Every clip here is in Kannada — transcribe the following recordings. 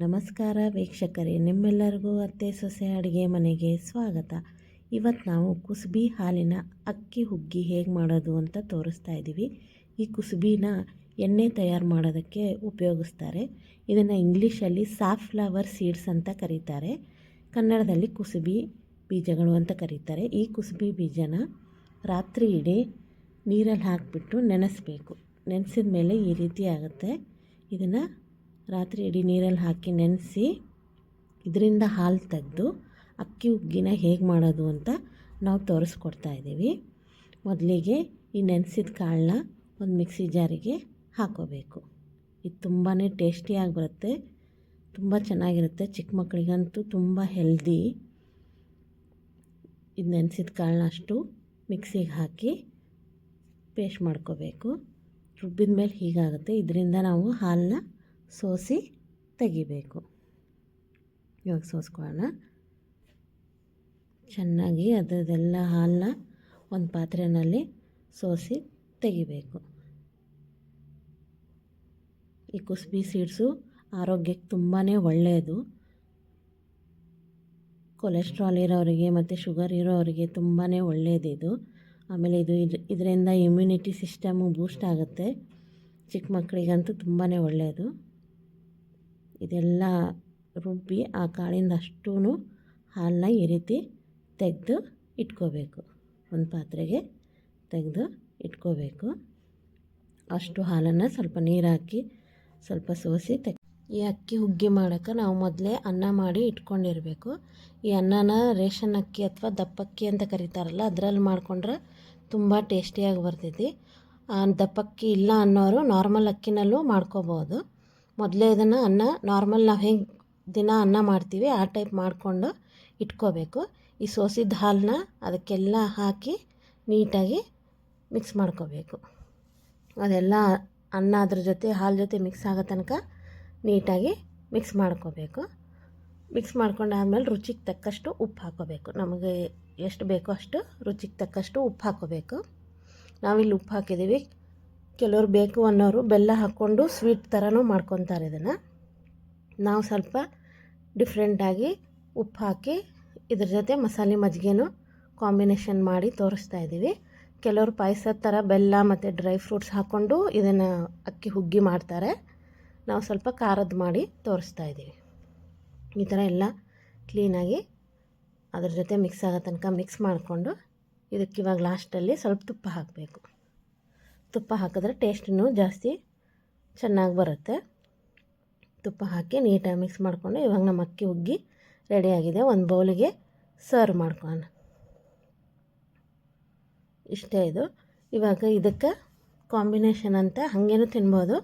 ನಮಸ್ಕಾರ ವೀಕ್ಷಕರೇ, ನಿಮ್ಮೆಲ್ಲರಿಗೂ ಅತ್ತೆ ಸೊಸೆ ಅಡುಗೆ ಮನೆಗೆ ಸ್ವಾಗತ. ಇವತ್ತು ನಾವು ಕುಸುಬಿ ಹಾಲಿನ ಅಕ್ಕಿ ಹುಗ್ಗಿ ಹೇಗೆ ಮಾಡೋದು ಅಂತ ತೋರಿಸ್ತಾ ಇದ್ದೀವಿ ಈ ಕುಸುಬಿನ ಎಣ್ಣೆ ತಯಾರು ಮಾಡೋದಕ್ಕೆ ಉಪಯೋಗಿಸ್ತಾರೆ. ಇದನ್ನು ಇಂಗ್ಲೀಷಲ್ಲಿ ಸಾಫ್ಲವರ್ ಸೀಡ್ಸ್ ಅಂತ ಕರೀತಾರೆ. ಕನ್ನಡದಲ್ಲಿ ಕುಸುಬಿ ಬೀಜಗಳು ಅಂತ ಕರೀತಾರೆ. ಈ ಕುಸುಬಿ ಬೀಜನ ರಾತ್ರಿ ಇಡೀ ನೀರಲ್ಲಿ ಹಾಕಿಬಿಟ್ಟು ನೆನೆಸಬೇಕು. ನೆನೆಸಿದ ಮೇಲೆ ಈ ರೀತಿ ಆಗುತ್ತೆ. ಇದನ್ನು ರಾತ್ರಿ ಇಡೀ ನೀರಲ್ಲಿ ಹಾಕಿ ನೆನೆಸಿ ಇದರಿಂದ ಹಾಲು ತೆಗೆದು ಅಕ್ಕಿ ಉಗ್ಗಿನ ಹೇಗೆ ಮಾಡೋದು ಅಂತ ನಾವು ತೋರಿಸ್ಕೊಡ್ತಾ ಇದ್ದೀವಿ. ಮೊದಲಿಗೆ ಈ ನೆನೆಸಿದ ಕಾಳನ್ನ ಒಂದು ಮಿಕ್ಸಿ ಜಾರಿಗೆ ಹಾಕೋಬೇಕು. ಇದು ತುಂಬಾ ಟೇಸ್ಟಿಯಾಗಿ ಬರುತ್ತೆ ತುಂಬ ಚೆನ್ನಾಗಿರುತ್ತೆ. ಚಿಕ್ಕ ಮಕ್ಕಳಿಗಂತೂ ತುಂಬ ಹೆಲ್ದಿ. ಇದು ನೆನೆಸಿದ ಕಾಳನ್ನ ಅಷ್ಟು ಮಿಕ್ಸಿಗೆ ಹಾಕಿ ಪೇಸ್ಟ್ ಮಾಡ್ಕೋಬೇಕು. ರುಬ್ಬಿದ ಮೇಲೆ ಹೀಗಾಗುತ್ತೆ. ಇದರಿಂದ ನಾವು ಹಾಲನ್ನ ಸೋಸಿ ತೆಗಿಬೇಕು. ಇವಾಗ ಸೋಸ್ಕೊಳ್ಳೋಣ. ಚೆನ್ನಾಗಿ ಅದರದೆಲ್ಲ ಹಾಲನ್ನ ಒಂದು ಪಾತ್ರೆಯಲ್ಲಿ ಸೋಸಿ ತೆಗಿಬೇಕು. ಈ ಕುಸುಬಿ ಸೀಡ್ಸು ಆರೋಗ್ಯಕ್ಕೆ ತುಂಬಾ ಒಳ್ಳೆಯದು. ಕೊಲೆಸ್ಟ್ರಾಲ್ ಇರೋರಿಗೆ ಮತ್ತು ಶುಗರ್ ಇರೋರಿಗೆ ತುಂಬಾ ಒಳ್ಳೆಯದಿದು ಆಮೇಲೆ ಇದು ಇದರಿಂದ ಇಮ್ಯುನಿಟಿ ಸಿಸ್ಟಮು ಬೂಸ್ಟ್ ಆಗುತ್ತೆ. ಚಿಕ್ಕ ಮಕ್ಕಳಿಗಂತೂ ತುಂಬಾ ಒಳ್ಳೆಯದು. ಇದೆಲ್ಲ ರುಬ್ಬಿ ಆ ಕಾಳಿಂದ ಅಷ್ಟೂ ಹಾಲನ್ನ ಈ ರೀತಿ ತೆಗೆದು ಇಟ್ಕೋಬೇಕು. ಒಂದು ಪಾತ್ರೆಗೆ ತೆಗೆದು ಇಟ್ಕೋಬೇಕು. ಅಷ್ಟು ಹಾಲನ್ನು ಸ್ವಲ್ಪ ನೀರು ಹಾಕಿ ಸ್ವಲ್ಪ ಸೋಸಿ ತೆಗ್ ಈ ಅಕ್ಕಿ ಹುಗ್ಗಿ ಮಾಡೋಕ್ಕೆ ನಾವು ಮೊದಲೇ ಅನ್ನ ಮಾಡಿ ಇಟ್ಕೊಂಡಿರಬೇಕು. ಈ ಅನ್ನನ ರೇಷನ್ ಅಕ್ಕಿ ಅಥವಾ ದಪ್ಪಕ್ಕಿ ಅಂತ ಕರೀತಾರಲ್ಲ, ಅದರಲ್ಲಿ ಮಾಡಿಕೊಂಡ್ರೆ ತುಂಬ ಟೇಸ್ಟಿಯಾಗಿ ಬರ್ತೈತಿ. ದಪ್ಪಕ್ಕಿ ಇಲ್ಲ ಅನ್ನೋರು ನಾರ್ಮಲ್ ಅಕ್ಕಿನಲ್ಲೂ ಮಾಡ್ಕೋಬೋದು. ಮೊದಲೇ ಇದನ್ನು ಅನ್ನ ನಾರ್ಮಲ್ ನಾವು ಹೆಂಗೆ ದಿನ ಅನ್ನ ಮಾಡ್ತೀವಿ, ಆ ಟೈಪ್ ಮಾಡಿಕೊಂಡು ಇಟ್ಕೋಬೇಕು. ಈ ಸೋಸಿದ ಹಾಲನ್ನ ಅದಕ್ಕೆಲ್ಲ ಹಾಕಿ ನೀಟಾಗಿ ಮಿಕ್ಸ್ ಮಾಡ್ಕೋಬೇಕು. ಅದೆಲ್ಲ ಅನ್ನ ಅದ್ರ ಜೊತೆ, ಹಾಲು ಜೊತೆ ಮಿಕ್ಸ್ ಆಗೋ ತನಕ ನೀಟಾಗಿ ಮಿಕ್ಸ್ ಮಾಡ್ಕೋಬೇಕು. ಮಿಕ್ಸ್ ಮಾಡ್ಕೊಂಡಾದ್ಮೇಲೆ ರುಚಿಗೆ ತಕ್ಕಷ್ಟು ಉಪ್ಪು ಹಾಕೋಬೇಕು. ನಮಗೆ ಎಷ್ಟು ಬೇಕೋ ಅಷ್ಟು ರುಚಿಗೆ ತಕ್ಕಷ್ಟು ಉಪ್ಪು ಹಾಕೋಬೇಕು. ನಾವಿಲ್ಲಿ ಉಪ್ಪು ಹಾಕಿದ್ದೀವಿ ಕೆಲವ್ರು ಬೇಕು ಅನ್ನೋರು ಬೆಲ್ಲ ಹಾಕ್ಕೊಂಡು ಸ್ವೀಟ್ ಥರನೂ ಮಾಡ್ಕೊತಾರೆ ಇದನ್ನು. ನಾವು ಸ್ವಲ್ಪ ಡಿಫ್ರೆಂಟಾಗಿ ಉಪ್ಪು ಹಾಕಿ ಇದ್ರ ಜೊತೆ ಮಸಾಲೆ ಮಜ್ಜಿಗೆನೂ ಕಾಂಬಿನೇಷನ್ ಮಾಡಿ ತೋರಿಸ್ತಾ ಇದ್ದೀವಿ. ಕೆಲವರು ಪಾಯಸದ ಥರ ಬೆಲ್ಲ ಮತ್ತು ಡ್ರೈ ಫ್ರೂಟ್ಸ್ ಹಾಕ್ಕೊಂಡು ಇದನ್ನು ಅಕ್ಕಿ ಹುಗ್ಗಿ ಮಾಡ್ತಾರೆ. ನಾವು ಸ್ವಲ್ಪ ಖಾರದ ಮಾಡಿ ತೋರಿಸ್ತಾ ಇದ್ದೀವಿ. ಈ ಥರ ಎಲ್ಲ ಕ್ಲೀನಾಗಿ ಅದ್ರ ಜೊತೆ ಮಿಕ್ಸ್ ಆಗೋ ತನಕ ಮಿಕ್ಸ್ ಮಾಡಿಕೊಂಡು ಇದಕ್ಕೆ ಇವಾಗ ಲಾಸ್ಟಲ್ಲಿ ಸ್ವಲ್ಪ ತುಪ್ಪ ಹಾಕಬೇಕು. ತುಪ್ಪ ಹಾಕಿದ್ರೆ ಟೇಸ್ಟೂ ಜಾಸ್ತಿ ಚೆನ್ನಾಗಿ ಬರುತ್ತೆ. ತುಪ್ಪ ಹಾಕಿ ನೀಟಾಗಿ ಮಿಕ್ಸ್ ಮಾಡಿಕೊಂಡು ಇವಾಗ ನಮ್ಮ ಅಕ್ಕಿ ಉಗ್ಗಿ ರೆಡಿಯಾಗಿದೆ ಒಂದು ಬೌಲಿಗೆ ಸರ್ವ್ ಮಾಡ್ಕೊಳ್ಳೋಣ. ಇಷ್ಟೇ ಇದು. ಇವಾಗ ಇದಕ್ಕೆ ಕಾಂಬಿನೇಷನ್ ಅಂತ ಹಾಗೇನೂ ತಿನ್ಬೋದು.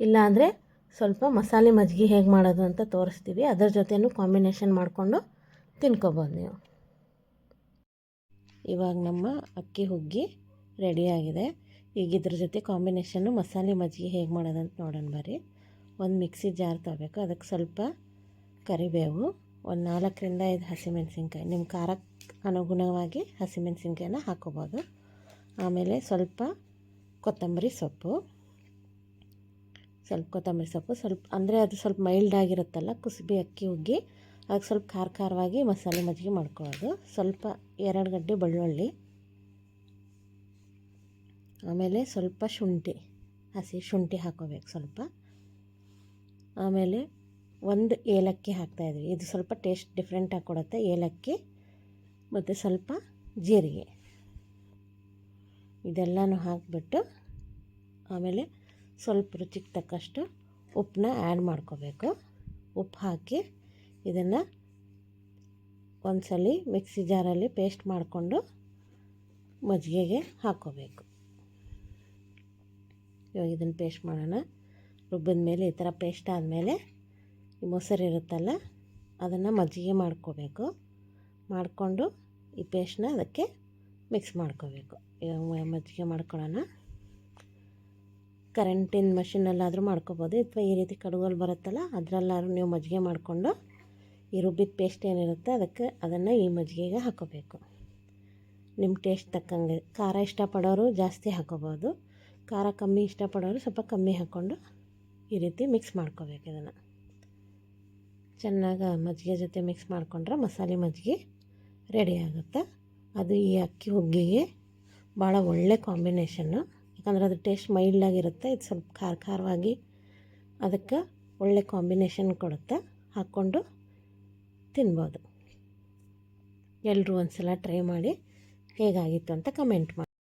ಇಲ್ಲಾಂದರೆ ಸ್ವಲ್ಪ ಮಸಾಲೆ ಮಜ್ಜಿಗೆ ಹೇಗೆ ಮಾಡೋದು ಅಂತ ತೋರಿಸ್ತೀವಿ. ಅದರ ಜೊತೆನೂ ಕಾಂಬಿನೇಷನ್ ಮಾಡಿಕೊಂಡು ತಿನ್ಕೋಬೋದು ನೀವು. ಇವಾಗ ನಮ್ಮ ಅಕ್ಕಿ ಹುಗ್ಗಿ ರೆಡಿಯಾಗಿದೆ ಈಗ ಇದ್ರ ಜೊತೆ ಕಾಂಬಿನೇಷನ್ನು ಮಸಾಲೆ ಮಜ್ಜಿಗೆ ಹೇಗೆ ಮಾಡೋದಂತ ನೋಡೋಣ ಬರ್ರಿ. ಒಂದು ಮಿಕ್ಸಿ ಜಾರ್ ತಗೋಬೇಕು. ಅದಕ್ಕೆ ಸ್ವಲ್ಪ ಕರಿಬೇವು. ಒಂದು ನಾಲ್ಕರಿಂದ ಐದು ಹಸಿಮೆಣಸಿನ್ಕಾಯಿ. ನಿಮ್ಮ ಖಾರಕ್ಕೆ ಅನುಗುಣವಾಗಿ ಹಸಿಮೆಣಸಿನ್ಕಾಯಿನ ಹಾಕೋಬೋದು. ಆಮೇಲೆ ಸ್ವಲ್ಪ ಕೊತ್ತಂಬರಿ ಸೊಪ್ಪು. ಸ್ವಲ್ಪ ಕೊತ್ತಂಬರಿ ಸೊಪ್ಪು. ಸ್ವಲ್ಪ ಅಂದರೆ ಅದು ಸ್ವಲ್ಪ ಮೈಲ್ಡ್ ಆಗಿರುತ್ತಲ್ಲ, ಕುಸುಬಿ ಅಕ್ಕಿ ಉಗ್ಗಿ ಅದಕ್ಕೆ ಸ್ವಲ್ಪ ಖಾರ ಖಾರವಾಗಿ ಮಸಾಲೆ ಮಜ್ಜಿಗೆ ಮಾಡ್ಕೊಳ್ಳೋದು. ಸ್ವಲ್ಪ ಎರಡು ಗಡ್ಡೆ ಬೆಳ್ಳುಳ್ಳಿ. ಆಮೇಲೆ ಸ್ವಲ್ಪ ಶುಂಠಿ, ಹಸಿ ಶುಂಠಿ ಹಾಕೋಬೇಕು ಸ್ವಲ್ಪ. ಆಮೇಲೆ ಒಂದು ಏಲಕ್ಕಿ ಹಾಕ್ತಾಯಿದ್ವಿ ಇದು ಸ್ವಲ್ಪ ಟೇಸ್ಟ್ ಡಿಫ್ರೆಂಟಾಗಿ ಕೊಡುತ್ತೆ. ಏಲಕ್ಕಿ ಮತ್ತು ಸ್ವಲ್ಪ ಜೀರಿಗೆ. ಇದೆಲ್ಲನೂ ಹಾಕಿಬಿಟ್ಟು ಆಮೇಲೆ ಸ್ವಲ್ಪ ರುಚಿಗೆ ತಕ್ಕಷ್ಟು ಉಪ್ಪನ್ನ ಆ್ಯಡ್ ಮಾಡ್ಕೋಬೇಕು. ಉಪ್ಪು ಹಾಕಿ ಇದನ್ನು ಒಂದ್ಸಲಿ ಮಿಕ್ಸಿ ಜಾರಲ್ಲಿ ಪೇಸ್ಟ್ ಮಾಡಿಕೊಂಡು ಮಜ್ಜಿಗೆಗೆ ಹಾಕ್ಕೋಬೇಕು. ಇವಾಗ ಇದನ್ನು ಪೇಸ್ಟ್ ಮಾಡೋಣ. ರುಬ್ಬಿದ ಮೇಲೆ ಈ ಥರ ಪೇಸ್ಟ್ ಆದಮೇಲೆ ಈ ಮೊಸರು ಇರುತ್ತಲ್ಲ, ಅದನ್ನು ಮಜ್ಜಿಗೆ ಮಾಡ್ಕೋಬೇಕು. ಮಾಡಿಕೊಂಡು ಈ ಪೇಸ್ಟ್ನ ಅದಕ್ಕೆ ಮಿಕ್ಸ್ ಮಾಡ್ಕೋಬೇಕು. ಇವಾಗ ಮಜ್ಜಿಗೆ ಮಾಡ್ಕೊಳ್ಳೋಣ. ಕರೆಂಟಿನ ಮಷಿನಲ್ಲಾದರೂ ಮಾಡ್ಕೋಬೋದು. ಅಥವಾ ಈ ರೀತಿ ಕಡುಗಲ್ಲಿ ಬರುತ್ತಲ್ಲ, ಅದರಲ್ಲಾದ್ರೂ ನೀವು ಮಜ್ಜಿಗೆ ಮಾಡಿಕೊಂಡು ಈ ರುಬ್ಬಿದ ಪೇಸ್ಟ್ ಏನಿರುತ್ತೆ ಅದಕ್ಕೆ ಅದನ್ನು ಈ ಮಜ್ಜಿಗೆಗೆ ಹಾಕೋಬೇಕು. ನಿಮ್ಮ ಟೇಸ್ಟ್ ತಕ್ಕಂಗೆ ಖಾರ ಇಷ್ಟಪಡೋರು ಜಾಸ್ತಿ ಹಾಕೋಬೋದು. ಖಾರ ಕಮ್ಮಿ ಇಷ್ಟಪಡೋರು ಸ್ವಲ್ಪ ಕಮ್ಮಿ ಹಾಕ್ಕೊಂಡು ಈ ರೀತಿ ಮಿಕ್ಸ್ ಮಾಡ್ಕೋಬೇಕು ಇದನ್ನು. ಚೆನ್ನಾಗಿ ಮಜ್ಜಿಗೆ ಜೊತೆ ಮಿಕ್ಸ್ ಮಾಡಿಕೊಂಡ್ರೆ ಮಸಾಲೆ ಮಜ್ಜಿಗೆ ರೆಡಿ ಆಗುತ್ತೆ. ಅದು ಈ ಅಕ್ಕಿ ಹುಗ್ಗಿಗೆ ಭಾಳ ಒಳ್ಳೆ ಕಾಂಬಿನೇಷನ್ನು ಯಾಕಂದ್ರೆ ಅದು ಟೇಸ್ಟ್ ಮೈಲ್ಡಾಗಿರುತ್ತೆ ಇದು ಸ್ವಲ್ಪ ಖಾರ ಖಾರವಾಗಿ ಅದಕ್ಕೆ ಒಳ್ಳೆ ಕಾಂಬಿನೇಷನ್ ಕೊಡುತ್ತೆ. ಹಾಕ್ಕೊಂಡು ತಿನ್ಬೋದು. ಎಲ್ಲರೂ ಒಂದು ಸಲ ಟ್ರೈ ಮಾಡಿ ಹೇಗಾಗಿತ್ತು ಅಂತ ಕಮೆಂಟ್ ಮಾಡಿ.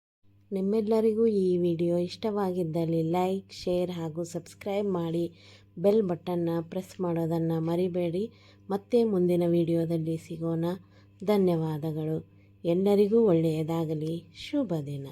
ನಿಮ್ಮೆಲ್ಲರಿಗೂ ಈ ವಿಡಿಯೋ ಇಷ್ಟವಾಗಿದ್ದಲ್ಲಿ ಲೈಕ್, ಶೇರ್ ಹಾಗೂ ಸಬ್ಸ್ಕ್ರೈಬ್ ಮಾಡಿ ಬೆಲ್ ಬಟನ್ನ ಪ್ರೆಸ್ ಮಾಡೋದನ್ನು ಮರಿಬೇಡಿ. ಮತ್ತೆ ಮುಂದಿನ ವಿಡಿಯೋದಲ್ಲಿ ಸಿಗೋಣ. ಧನ್ಯವಾದಗಳು. ಎಲ್ಲರಿಗೂ ಒಳ್ಳೆಯದಾಗಲಿ. ಶುಭ ದಿನ.